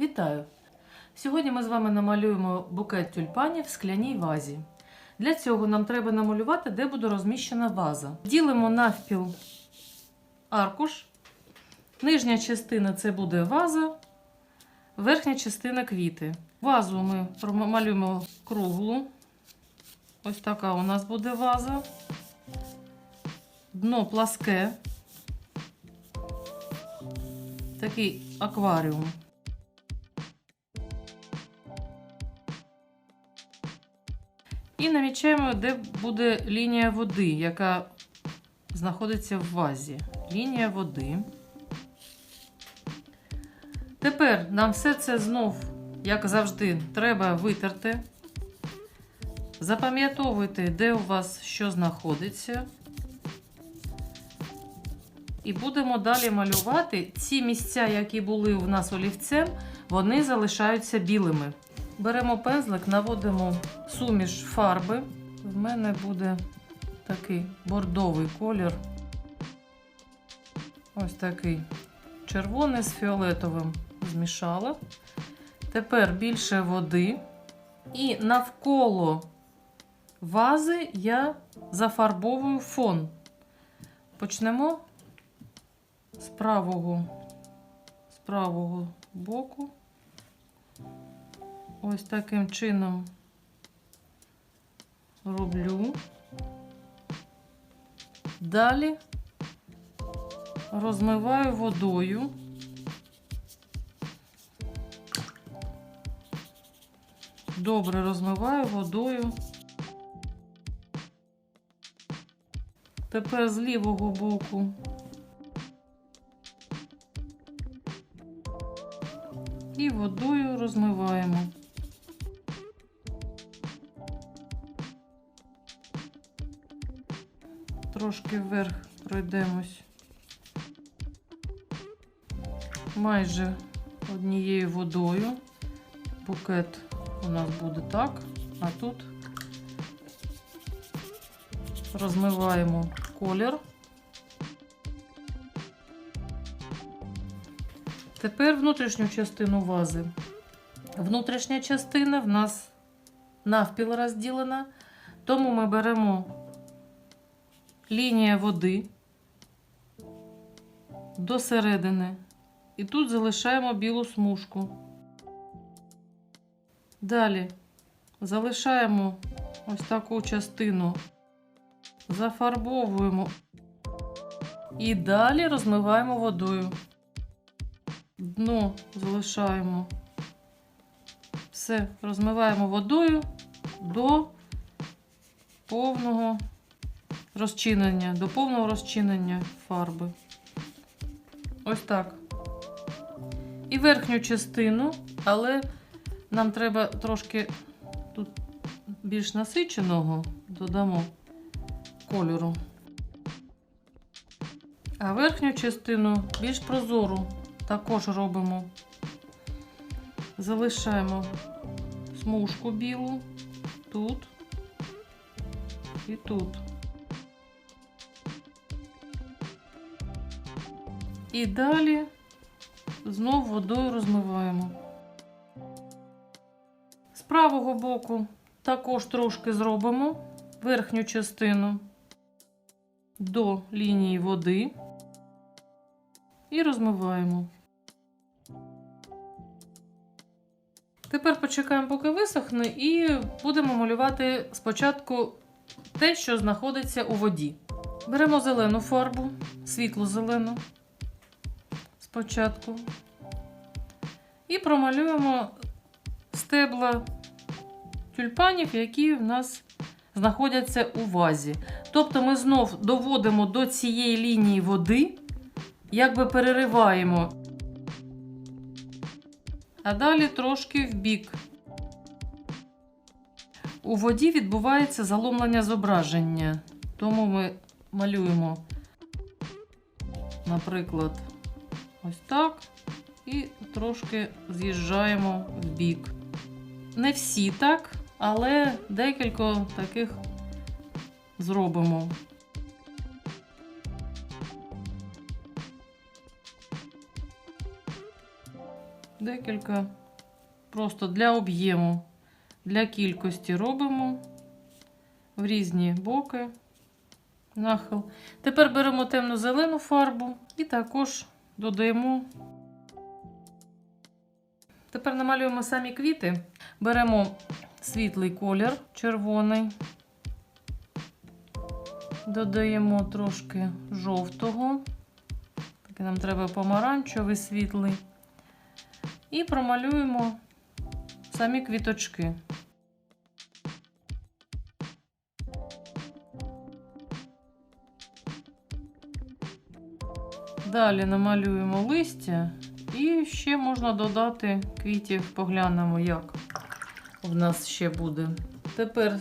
Вітаю! Сьогодні ми з вами намалюємо букет тюльпанів в скляній вазі. Для цього нам треба намалювати, де буде розміщена ваза. Ділимо навпіл аркуш. Нижня частина це буде ваза, верхня частина квіти. Вазу ми промалюємо круглу. Ось така у нас буде ваза. Дно пласке. Такий акваріум. І намічаємо, де буде лінія води, яка знаходиться в вазі. Лінія води. Тепер нам все це знов, як завжди, треба витерти. Запам'ятовуйте, де у вас що знаходиться. І будемо далі малювати. Ці місця, які були у нас олівцем, вони залишаються білими. Беремо пензлик, наводимо суміш фарби. В мене буде такий бордовий колір. Ось такий червоний з фіолетовим змішала. Тепер більше води. І навколо вази я зафарбовую фон. Почнемо з правого, з правого боку. Ось таким чином роблю. Далі розмиваю водою. Добре розмиваю водою. Тепер з лівого боку і водою розмиваємо. Трошки вверх пройдемось. Майже однією водою. Букет у нас буде так, а тут розмиваємо колір. Тепер внутрішню частину вази. Внутрішня частина в нас навпіл розділена, тому ми беремо лінія води до середини. І тут залишаємо білу смужку. Далі залишаємо ось таку частину, зафарбовуємо і далі розмиваємо водою. Дно залишаємо. Все, розмиваємо водою до повного розчинення, до повного розчинення фарби. Ось так. І верхню частину, але нам треба трошки тут більш насиченого додамо кольору. А верхню частину більш прозору також робимо. Залишаємо смужку білу тут і тут. І далі знов водою розмиваємо. З правого боку також трошки зробимо верхню частину до лінії води і розмиваємо. Тепер почекаємо, поки висохне, і будемо малювати спочатку те, що знаходиться у воді. Беремо зелену фарбу, світло зелену спочатку. І промалюємо стебла тюльпанів, які в нас знаходяться у вазі. Тобто ми знов доводимо до цієї лінії води, якби перериваємо, а далі трошки в бік. У воді відбувається заломлення зображення, тому ми малюємо, наприклад, ось так, і трошки з'їжджаємо в бік. Не всі так, але декілька таких зробимо. декілька. Просто для об'єму, для кількості робимо в різні боки. Нахил. Тепер беремо темно-зелену фарбу і також додаємо. Тепер намалюємо самі квіти. Беремо світлий колір, червоний. Додаємо трошки жовтого. Такий нам треба помаранчевий світлий. І промалюємо самі квіточки. Далі намалюємо листя і ще можна додати квітів, поглянемо, як в нас ще буде. Тепер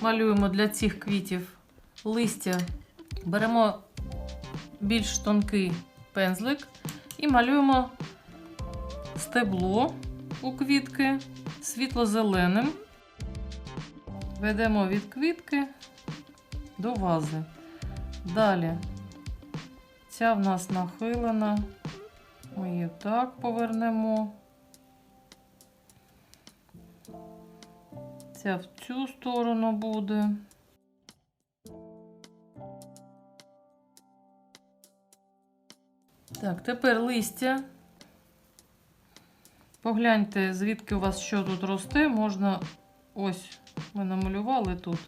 малюємо для цих квітів листя, беремо більш тонкий пензлик і малюємо стебло у квітки світло-зеленим. Ведемо від квітки до вази. Далі ця в нас нахилена. Ми її так повернемо. Ця в цю сторону буде. Так, тепер листя. Погляньте, звідки у вас що тут росте. Можна ось ми намалювали тут,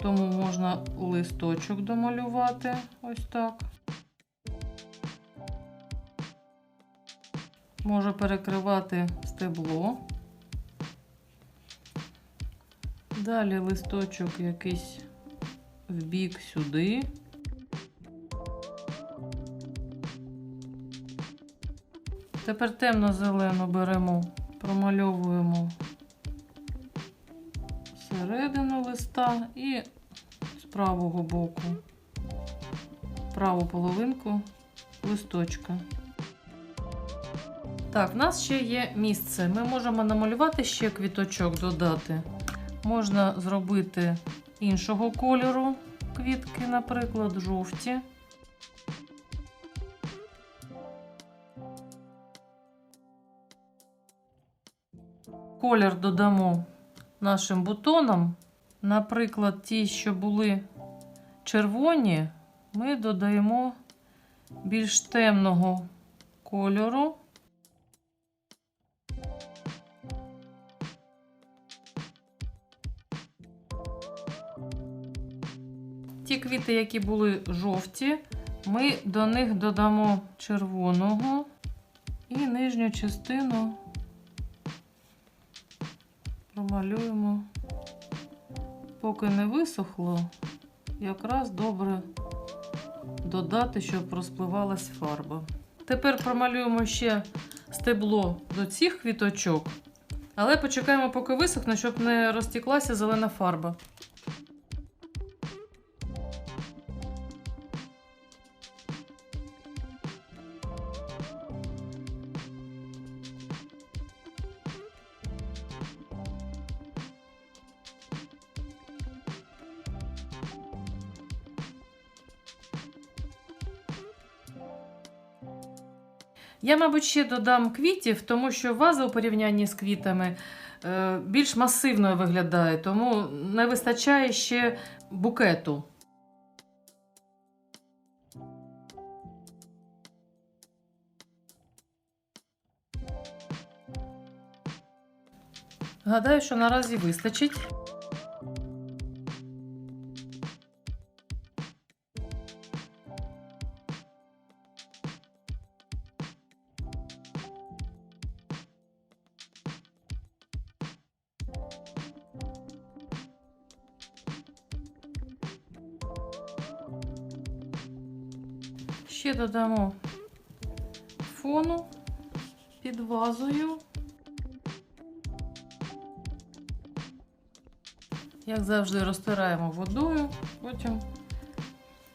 тому можна листочок домалювати ось так. Може перекривати стебло. Далі листочок якийсь в бік сюди. Тепер темно-зелену беремо, промальовуємо середину листа і з правого боку праву половинку листочка. Так, в нас ще є місце. Ми можемо намалювати ще квіточок додати. Можна зробити іншого кольору квітки, наприклад, жовті. Колір додамо нашим бутонам. Наприклад, ті, що були червоні, ми додаємо більш темного кольору. Ті квіти, які були жовті, ми до них додамо червоного і нижню частину промалюємо, поки не висохло, якраз добре додати, щоб розпливалась фарба. Тепер промалюємо ще стебло до цих квіточок, але почекаємо, поки висохне, щоб не розтіклася зелена фарба. Я, мабуть, ще додам квітів, тому що ваза у порівнянні з квітами е, більш масивною виглядає, тому не вистачає ще букету. Гадаю, що наразі вистачить. Ще додамо фону під вазою. Як завжди, розтираємо водою, потім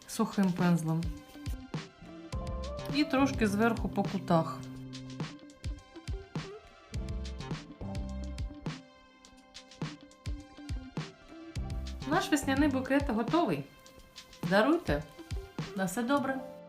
сухим пензлем. І трошки зверху по кутах. Наш весняний букет готовий. Даруйте. На все добре.